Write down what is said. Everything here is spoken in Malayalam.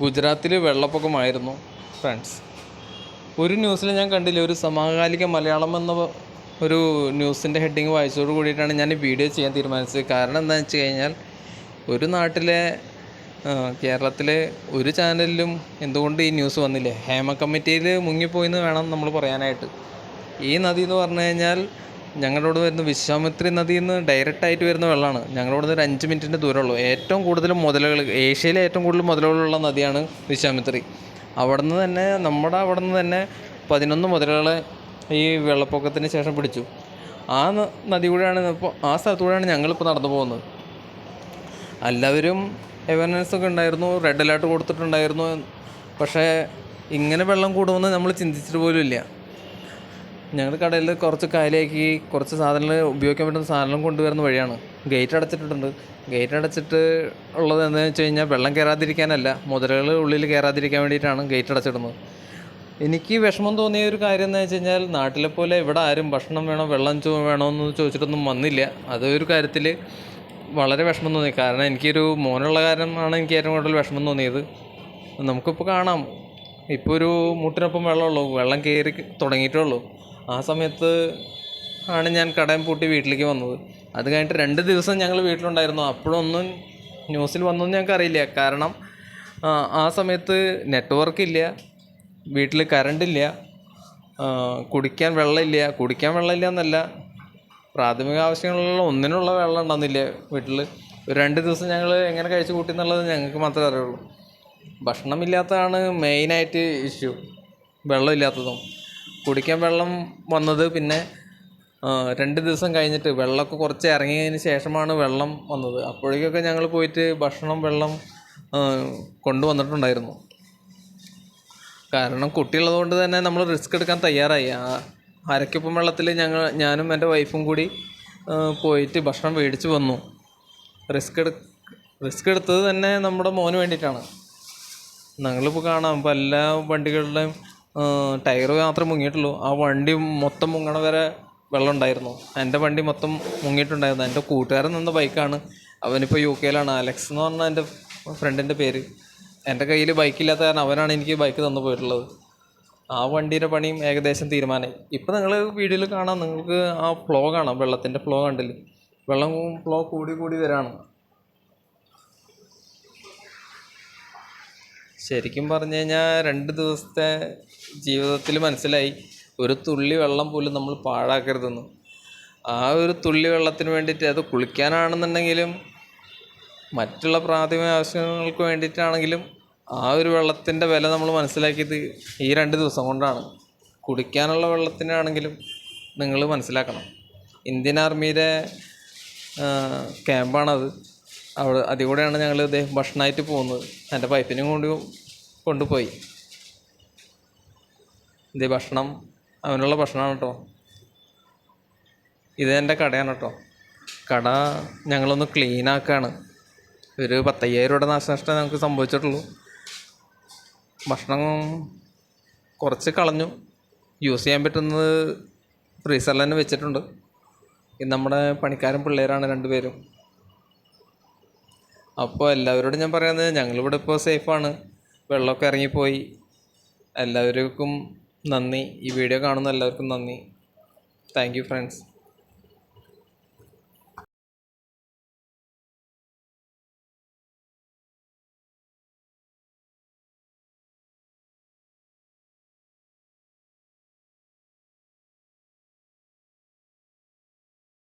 ഗുജറാത്തിൽ വെള്ളപ്പൊക്കമായിരുന്നു ഫ്രണ്ട്സ് ഒരു ന്യൂസിൽ ഞാൻ കണ്ടില്ല ഒരു സമകാലിക മലയാളം എന്ന ഒരു ന്യൂസിന്റെ ഹെഡിങ് വായിച്ചതോട് കൂടിയിട്ടാണ് ഞാൻ ഈ വീഡിയോ ചെയ്യാൻ തീരുമാനിച്ചത്. കാരണം എന്താണെന്ന് വെച്ച് കഴിഞ്ഞാൽ ഒരു നാട്ടിലെ കേരളത്തിലെ ഒരു ചാനലിലും എന്തുകൊണ്ട് ഈ ന്യൂസ് വന്നില്ലേ? ഹേമ കമ്മിറ്റിയിൽ മുങ്ങിപ്പോയിന്ന് വേണം നമ്മൾ പറയാനായിട്ട്. ഈ നദി എന്ന് പറഞ്ഞു കഴിഞ്ഞാൽ ഞങ്ങളുടെ വരുന്ന വിശ്വാമിത്രി നദിയിൽ നിന്ന് ഡയറക്റ്റായിട്ട് വരുന്ന വെള്ളമാണ് ഞങ്ങളുടെ ഇവിടെ ഒരു അഞ്ച് മിനിറ്റിന്റെ ദൂരമുള്ളൂ ഏറ്റവും കൂടുതൽ മുതലുകൾ ഏഷ്യയിലെ ഏറ്റവും കൂടുതൽ മുതലുകളുള്ള നദിയാണ് വിശ്വാമിത്രി. അവിടെ നിന്ന് തന്നെ നമ്മുടെ അവിടെ നിന്ന് തന്നെ പതിനൊന്ന് മുതലുകളെ ഈ വെള്ളപ്പൊക്കത്തിന് ശേഷം പിടിച്ചു. ആ നദി കൂടെയാണ് ഇപ്പോൾ ആ സ്ഥലത്തൂടെയാണ് ഞങ്ങളിപ്പോൾ നടന്നു പോകുന്നത്. എല്ലാവരും അവയർനെസ് ഒക്കെ ഉണ്ടായിരുന്നു റെഡ് അലേർട്ട് കൊടുത്തിട്ടുണ്ടായിരുന്നു. പക്ഷേ ഇങ്ങനെ വെള്ളം കൂടുമെന്ന് നമ്മൾ ചിന്തിച്ചിട്ട് പോലും ഇല്ല. ഞങ്ങൾ കടയിൽ കുറച്ച് കാലിയാക്കി കുറച്ച് സാധനങ്ങൾ ഉപയോഗിക്കാൻ പറ്റുന്ന സാധനം കൊണ്ടുവരുന്ന വഴിയാണ്. ഗേറ്റ് അടച്ചിട്ടുണ്ട് ഗേറ്റ് അടച്ചിട്ട് ഉള്ളത് എന്താണെന്ന് വെച്ച് കഴിഞ്ഞാൽ വെള്ളം കയറാതിരിക്കാനല്ല മുതലകൾ ഉള്ളിൽ കയറാതിരിക്കാൻ വേണ്ടിയിട്ടാണ് ഗേറ്റ് അടച്ചിടുന്നത്. എനിക്ക് വിഷമം തോന്നിയ ഒരു കാര്യം എന്ന് വെച്ച് കഴിഞ്ഞാൽ നാട്ടിലെ പോലെ ഇവിടെ ആരും ഭക്ഷണം വേണോ വെള്ളം ചോ വേണോ എന്ന് ചോദിച്ചിട്ടൊന്നും വന്നില്ല. അതൊരു കാര്യത്തിൽ വളരെ വിഷമം തോന്നി. കാരണം എനിക്കൊരു മോനുള്ള കാരണമാണ് എനിക്ക് ഏറ്റവും കൂടുതൽ വിഷമം തോന്നിയത്. നമുക്കിപ്പോൾ കാണാം. ഇപ്പോൾ ഒരു മുട്ടിനൊപ്പം വെള്ളമുള്ളൂ. വെള്ളം കയറി തുടങ്ങിയിട്ടേ ഉള്ളൂ. ആ സമയത്ത് ആണ് ഞാൻ കടയും പൂട്ടി വീട്ടിലേക്ക് വന്നത്. അത് കഴിഞ്ഞിട്ട് രണ്ട് ദിവസം ഞങ്ങൾ വീട്ടിലുണ്ടായിരുന്നു. അപ്പോഴൊന്നും ന്യൂസിൽ വന്നൊന്നും ഞങ്ങൾക്ക് അറിയില്ല. കാരണം ആ, സമയത്ത് നെറ്റ്വർക്ക് ഇല്ല വീട്ടിൽ കറണ്ടില്ല കുടിക്കാൻ വെള്ളമില്ല കുടിക്കാൻ വെള്ളമില്ല എന്നല്ല. പ്രാഥമിക ആവശ്യങ്ങളുള്ള ഒന്നിനുള്ള വെള്ളം ഉണ്ടാകുന്നില്ല വീട്ടിൽ ഒരു രണ്ട് ദിവസം ഞങ്ങൾ എങ്ങനെ കഴിച്ചു കൂട്ടി എന്നുള്ളത് ഞങ്ങൾക്ക് മാത്രമേ അറിയുള്ളൂ. ഭക്ഷണമില്ലാത്തതാണ് മെയിനായിട്ട് ഇഷ്യൂ വെള്ളമില്ലാത്തതും കുടിക്കാൻ വെള്ളം വന്നത് പിന്നെ രണ്ട് ദിവസം കഴിഞ്ഞിട്ട് വെള്ളമൊക്കെ കുറച്ച് ഇറങ്ങിയതിന് ശേഷമാണ് വെള്ളം വന്നത്. അപ്പോഴേക്കൊക്കെ ഞങ്ങൾ പോയിട്ട് ഭക്ഷണം വെള്ളം കൊണ്ടുവന്നിട്ടുണ്ടായിരുന്നു. കാരണം കുട്ടിയുള്ളതുകൊണ്ട് തന്നെ നമ്മൾ റിസ്ക് എടുക്കാൻ തയ്യാറായി. അരക്കപ്പം വെള്ളത്തിൽ ഞങ്ങൾ ഞാനും എന്റെ വൈഫും കൂടി പോയിട്ട് ഭക്ഷണം മേടിച്ച് വന്നു. റിസ്ക് എടു റിസ്ക് എടുത്തത് തന്നെ നമ്മുടെ മോന് വേണ്ടിയിട്ടാണ്. ഞങ്ങളിപ്പോൾ കാണാം. ഇപ്പോൾ എല്ലാ വണ്ടികളുടെയും ടയർ മാത്രമേ മുങ്ങിയിട്ടുള്ളൂ. ആ വണ്ടി മൊത്തം മുങ്ങണ വരെ വെള്ളം ഉണ്ടായിരുന്നു. എന്റെ വണ്ടി മൊത്തം മുങ്ങിയിട്ടുണ്ടായിരുന്നു. എന്റെ കൂട്ടുകാരൻ നിന്ന ബൈക്കാണ്. അവനിപ്പോൾ യു കെയിലാണ്. അലക്സ് എന്ന് പറഞ്ഞ എന്റെ ഫ്രണ്ടിന്റെ പേര്. എന്റെ കയ്യിൽ ബൈക്കില്ലാത്ത കാരണം അവനാണ് എനിക്ക് ബൈക്ക് തന്നു പോയിട്ടുള്ളത്. ആ വണ്ടിയുടെ പണിയും ഏകദേശം തീരുമാനമായി ഇപ്പോൾ നിങ്ങൾ വീഡിയോയിൽ കാണാം. നിങ്ങൾക്ക് ആ ഫ്ലോ കാണാം. വെള്ളത്തിന്റെ ഫ്ലോ കണ്ടില്ലേ? വെള്ളം ഫ്ലോ കൂടി കൂടി വരാണ്. ശരിക്കും പറഞ്ഞു കഴിഞ്ഞാൽ രണ്ട് ദിവസത്തെ ജീവിതത്തിൽ മനസ്സിലായി ഒരു തുള്ളി വെള്ളം പോലും നമ്മൾ പാഴാക്കരുതെന്ന്. ആ ഒരു തുള്ളി വെള്ളത്തിന് വേണ്ടിയിട്ട് അത് കുളിക്കാനാണെന്നുണ്ടെങ്കിലും മറ്റുള്ള പ്രാഥമിക ആവശ്യങ്ങൾക്ക് വേണ്ടിയിട്ടാണെങ്കിലും ആ ഒരു വെള്ളത്തിന്റെ വില നമ്മൾ മനസ്സിലാക്കിയത് ഈ രണ്ട് ദിവസം കൊണ്ടാണ്. കുടിക്കാനുള്ള വെള്ളത്തിനാണെങ്കിലും നിങ്ങൾ മനസ്സിലാക്കണം. ഇന്ത്യൻ ആർമിയുടെ ക്യാമ്പാണത്. അവിടെ അതിലൂടെയാണ് ഞങ്ങൾ ഇതേ ഭക്ഷണമായിട്ട് പോകുന്നത്. എന്റെ പൈപ്പിനും കൊണ്ട് കൊണ്ടുപോയി. ഇതേ ഭക്ഷണം. അവനുള്ള ഭക്ഷണമാണ് കേട്ടോ ഇത് എന്റെ കടയാണ് കേട്ടോ കട ഞങ്ങളൊന്ന് ക്ലീൻ ആക്കുകയാണ് ഒരു പത്തയ്യായിരം രൂപയുടെ നാശനഷ്ടം ഞങ്ങൾക്ക് സംഭവിച്ചിട്ടുള്ളൂ. ഭക്ഷണം കുറച്ച് കളഞ്ഞു. യൂസ് ചെയ്യാൻ പറ്റുന്നത് ഫ്രീസറിൽ തന്നെ വെച്ചിട്ടുണ്ട്. ഇത് നമ്മുടെ പണിക്കാരൻ പിള്ളേരാണ് രണ്ടുപേരും. അപ്പോൾ എല്ലാവരോടും ഞാൻ പറയുന്നത് ഞങ്ങളിവിടെ ഇപ്പോൾ സേഫാണ് വെള്ളമൊക്കെ ഇറങ്ങിപ്പോയി. എല്ലാവർക്കും നന്ദി. ഈ വീഡിയോ കാണുന്ന എല്ലാവർക്കും നന്ദി. Thank you friends